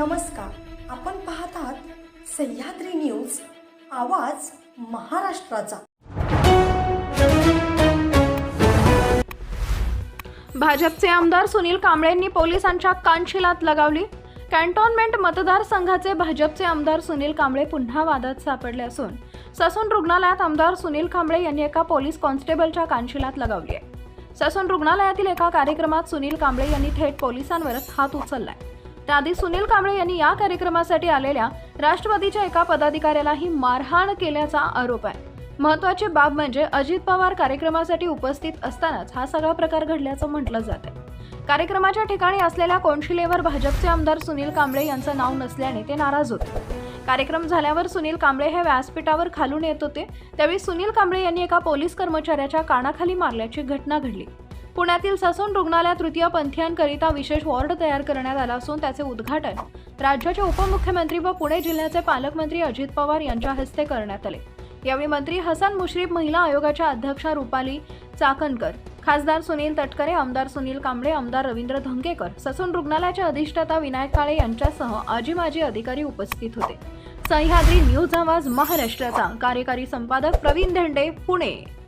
नमस्कार. आपण पाहत आहात सह्याद्री न्यूज आवाज महाराष्ट्राचा. भाजपचे आमदार सुनील कांबळेंनी पोलिसांच्या कानशिलात लगावली. कॅन्टोन्मेंट मतदारसंघाचे भाजपचे आमदार सुनील कांबळे पुन्हा वादात सापडले असून ससून रुग्णालयात आमदार सुनील कांबळे यांनी एका पोलीस कॉन्स्टेबलच्या कानशिलात लगावली आहे. ससून रुग्णालयातील एका कार्यक्रमात सुनील कांबळे यांनी थेट पोलिसांवरच हात उचललाय. त्याआधी सुनील कांबळे यांनी या कार्यक्रमासाठी आलेल्या राष्ट्रवादीच्या एका पदाधिकाऱ्यालाही मारहाण केल्याचा आरोप आहे. महत्वाची बाब म्हणजे अजित पवार कार्यक्रमासाठी उपस्थित असतानाच हा सगळा प्रकार घडल्याचं म्हटलं जात आहे. कार्यक्रमाच्या ठिकाणी असलेल्या कोनशिलेवर भाजपचे आमदार सुनील कांबळे यांचं नाव नसल्याने ते नाराज होते. कार्यक्रम झाल्यावर सुनील कांबळे हे व्यासपीठावर खालून येत होते. त्यावेळी सुनील कांबळे यांनी एका पोलीस कर्मचाऱ्याच्या कानाखाली मारल्याची घटना घडली. पुण्यातील ससून रुग्णालयात तृतीय पंथीयांकरिता विशेष वॉर्ड तयार करण्यात आला असून त्याचे उद्घाटन राज्याचे उपमुख्यमंत्री व पुणे जिल्ह्याचे पालकमंत्री अजित पवार यांच्या हस्ते करण्यात आले. यावेळी मंत्री हसन मुश्रीफ महिला आयोगाच्या अध्यक्षा रुपाली चाकणकर खासदार सुनील तटकरे आमदार सुनील कांबळे आमदार रवींद्र धंगेकर ससून रुग्णालयाचे अधिष्ठाता विनायक काळे यांच्यासह आजी माजी अधिकारी उपस्थित होते. सह्याद्री न्यूज आवाज महाराष्ट्राचा कार्यकारी संपादक प्रवीण धेंडे पुणे.